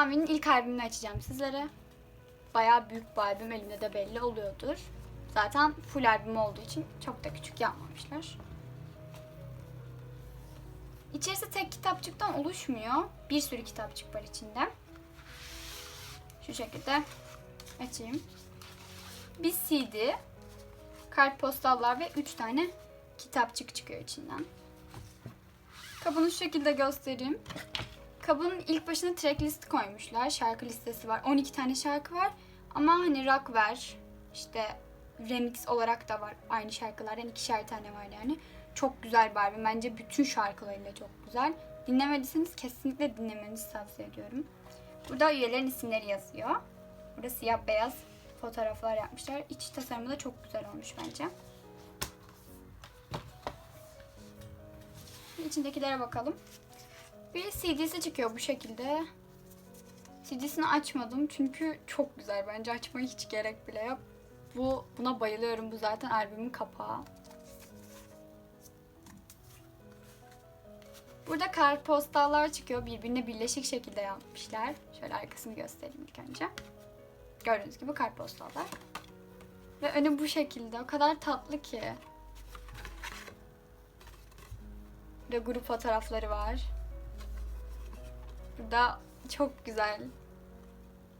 Mami'nin ilk albümünü açacağım sizlere. Bayağı büyük bir albüm elimde de belli oluyordur. Zaten full albüm olduğu için çok da küçük yapmamışlar. İçerisi tek kitapçıktan oluşmuyor. Bir sürü kitapçık var içinde. Şu şekilde açayım. Bir CD, kartpostallar ve 3 tane kitapçık çıkıyor içinden. Kabını şu şekilde göstereyim. Kabının ilk başına track list koymuşlar. Şarkı listesi var. 12 tane şarkı var. Ama hani rock ver, işte remix olarak da var aynı şarkılardan ikişer tane var yani. Çok güzel albüm. Bence bütün şarkılarıyla çok güzel. Dinlemediyseniz kesinlikle dinlemenizi tavsiye ediyorum. Burada üyelerin isimleri yazıyor. Burada siyah beyaz fotoğraflar yapmışlar. İç tasarımı da çok güzel olmuş bence. İçindekilere bakalım. Bir CD'si çıkıyor bu şekilde. CD'sini açmadım çünkü çok güzel. Bence açmaya hiç gerek bile yok. Bu buna bayılıyorum. Bu zaten albümün kapağı. Burada kartpostallar çıkıyor. Birbirine birleşik şekilde yapmışlar. Şöyle arkasını göstereyim ilk önce. Gördüğünüz gibi kartpostallar. Ve önü bu şekilde. O kadar tatlı ki. Burada grup fotoğrafları var. Burada çok güzel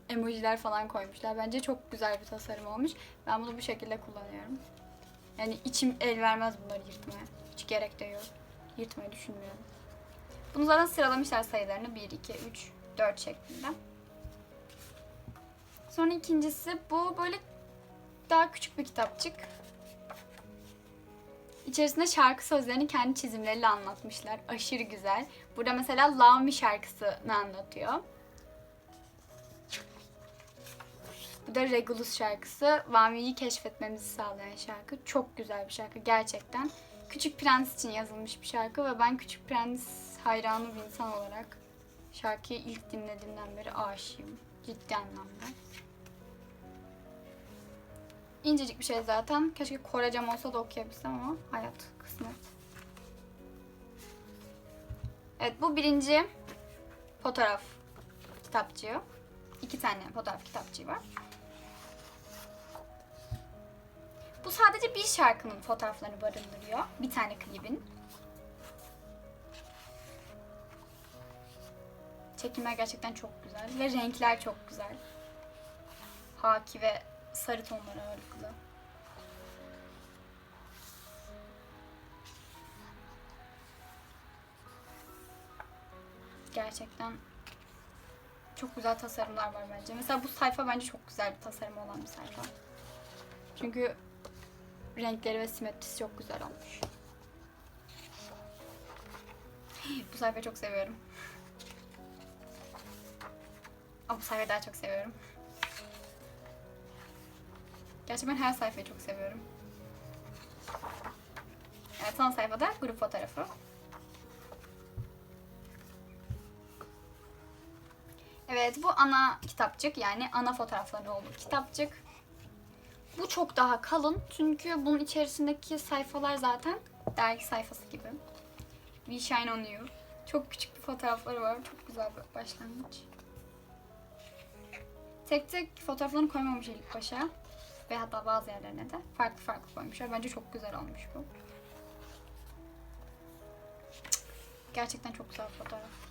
emojiler falan koymuşlar. Bence çok güzel bir tasarım olmuş. Ben bunu bu şekilde kullanıyorum. Yani içim el vermez bunları yırtmaya. Hiç gerek de yok. Yırtmayı düşünmüyorum. Bunu zaten sıralamışlar sayılarını. 1, 2, 3, 4 şeklinde. Sonra ikincisi bu böyle daha küçük bir kitapçık. İçerisinde şarkı sözlerini kendi çizimleriyle anlatmışlar. Aşırı güzel. Burada mesela Love Me şarkısını anlatıyor. Bu da Regulus şarkısı. Vami'yi keşfetmemizi sağlayan şarkı. Çok güzel bir şarkı gerçekten. Küçük Prens için yazılmış bir şarkı ve ben Küçük Prens hayranı bir insan olarak şarkıyı ilk dinlediğimden beri aşığım. Ciddi anlamda. İncecik bir şey zaten. Keşke Korecem olsa da okuyabilsem ama hayat, kısmet. Evet bu birinci fotoğraf kitapçığı. İki tane fotoğraf kitapçığı var. Bu sadece bir şarkının fotoğraflarını barındırıyor. Bir tane klibin. Çekimler gerçekten çok güzel ve renkler çok güzel. Haki ve sarı tonlar ağırlıklı. Gerçekten çok güzel tasarımlar var bence. Mesela bu sayfa bence çok güzel bir tasarım olan bir sayfa. Çünkü renkleri ve simetrisi çok güzel olmuş. Bu sayfayı çok seviyorum. Ama bu sayfayı daha çok seviyorum. Gerçi ben her sayfayı çok seviyorum. Evet son sayfada grup fotoğrafı. Evet bu ana kitapçık yani ana fotoğrafların olduğu kitapçık. Bu çok daha kalın çünkü bunun içerisindeki sayfalar zaten dergi sayfası gibi. We Shine On You. Çok küçük bir fotoğrafları var. Çok güzel bir başlangıç. Tek tek fotoğraflarını koymamış ilk başa. Ve hatta bazı yerlerine de farklı farklı koymuşlar. Bence çok güzel olmuş bu. Gerçekten çok güzel fotoğraf.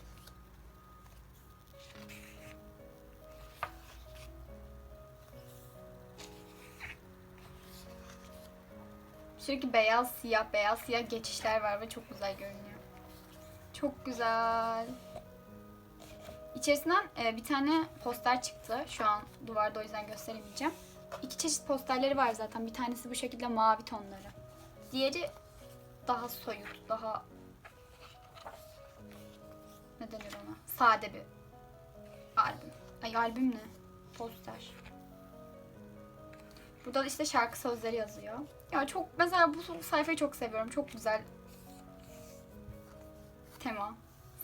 Sürekli beyaz, siyah, beyaz, siyah geçişler var ve çok güzel görünüyor. Çok güzel. İçerisinden e, bir tane poster çıktı. Şu an duvarda o yüzden gösteremeyeceğim. İki çeşit posterleri var zaten. Bir tanesi bu şekilde mavi tonları. Diğeri daha soyut, daha ne denir ona? Sade bir albüm. Ay albüm ne? Poster. Burada da işte şarkı sözleri yazıyor. Ya çok mesela bu sayfayı çok seviyorum. Çok güzel tema.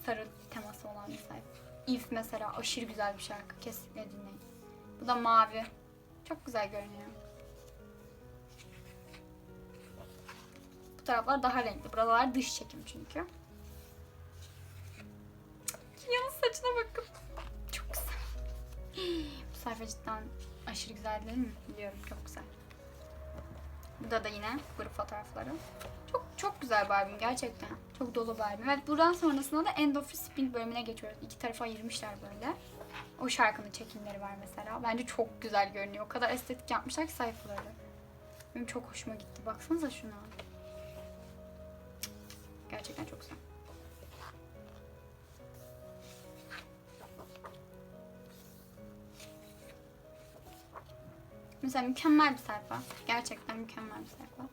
Sarı teması olan bir sayfa. If mesela aşırı güzel bir şarkı. Kesinlikle dinleyin. Bu da mavi. Çok güzel görünüyor. Bu taraflar daha renkli. Buralar dış çekim çünkü. Yalnız saçına bakın. Çok güzel. Bu sayfa cidden aşırı güzel değil mi? Biliyorum çok güzel. Burada da yine grup fotoğrafları. Çok çok güzel albüm gerçekten. Çok dolu albüm. Evet buradan sonrasında da End of Spring bölümüne geçiyoruz. İki tarafa ayırmışlar böyle. O şarkının çekimleri var mesela. Bence çok güzel görünüyor. O kadar estetik yapmışlar ki sayfaları. Benim çok hoşuma gitti. Baksanıza şuna. Gerçekten çok güzel. Mesela mükemmel bir sayfa. Gerçekten mükemmel bir sayfa.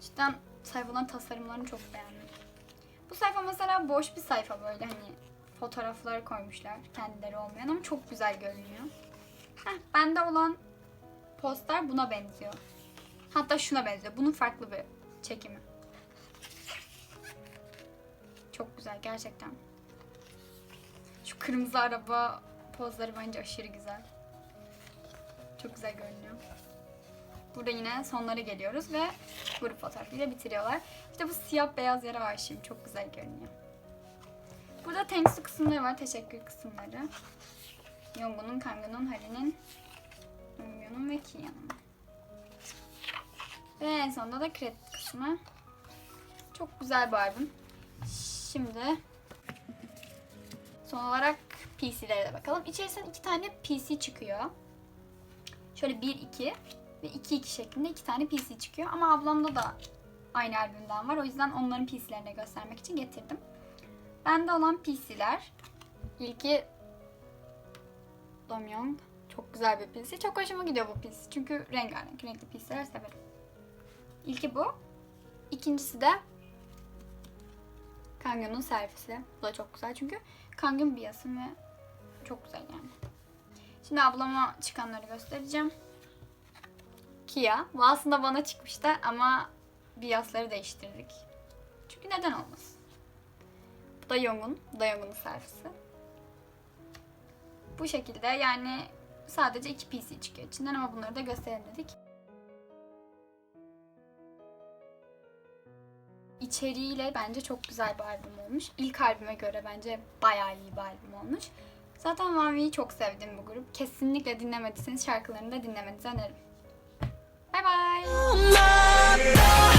Cidden sayfaların tasarımlarını çok beğendim. Bu sayfa mesela boş bir sayfa böyle hani fotoğrafları koymuşlar kendileri olmayan ama çok güzel görünüyor. Heh, bende olan poster buna benziyor. Hatta şuna benziyor. Bunun farklı bir çekimi. Çok güzel gerçekten. Şu kırmızı araba pozları bence aşırı güzel. Çok güzel görünüyor. Burada yine sonlara geliyoruz ve grup fotoğrafıyla bitiriyorlar. İşte bu siyah beyaz yere aşığım. Çok güzel görünüyor. Burada temsil kısımları var. Teşekkür kısımları. Yongun'un, Kanga'nın, Hari'nin, Umyon'un ve Kia'nın. Ve en sonunda da kredi kısmı. Çok güzel bir albüm. Şimdi son olarak PC'lere de bakalım. İçerisinden iki tane PC çıkıyor. Şöyle 1-2 ve 2-2 şeklinde iki tane PC çıkıyor. Ama ablamda da aynı albümden var. O yüzden onların PC'lerini göstermek için getirdim. Bende olan PC'ler ilki Domyong. Çok güzel bir PC. Çok hoşuma gidiyor bu PC. Çünkü rengarenk, renkli PC'ler severim. İlki bu. İkincisi de Kangyon'un servisi. Bu da çok güzel çünkü Kangyon bir yasım ve çok güzel yani. Şimdi ablama çıkanları göstereceğim. Kia. Bu aslında bana çıkmıştı ama biyasları değiştirdik. Çünkü neden olmasın? Bu da Yong'un. Bu da Yong'un servisi. Bu şekilde yani sadece iki PC çıkıyor içinden ama bunları da gösterelim dedik. İçeriğiyle bence çok güzel bir albüm olmuş. İlk albüme göre bence bayağı iyi bir albüm olmuş. Zaten One We'yi çok sevdim bu grup. Kesinlikle dinlemediyseniz şarkılarını da dinlemenizi öneririm. Bay. my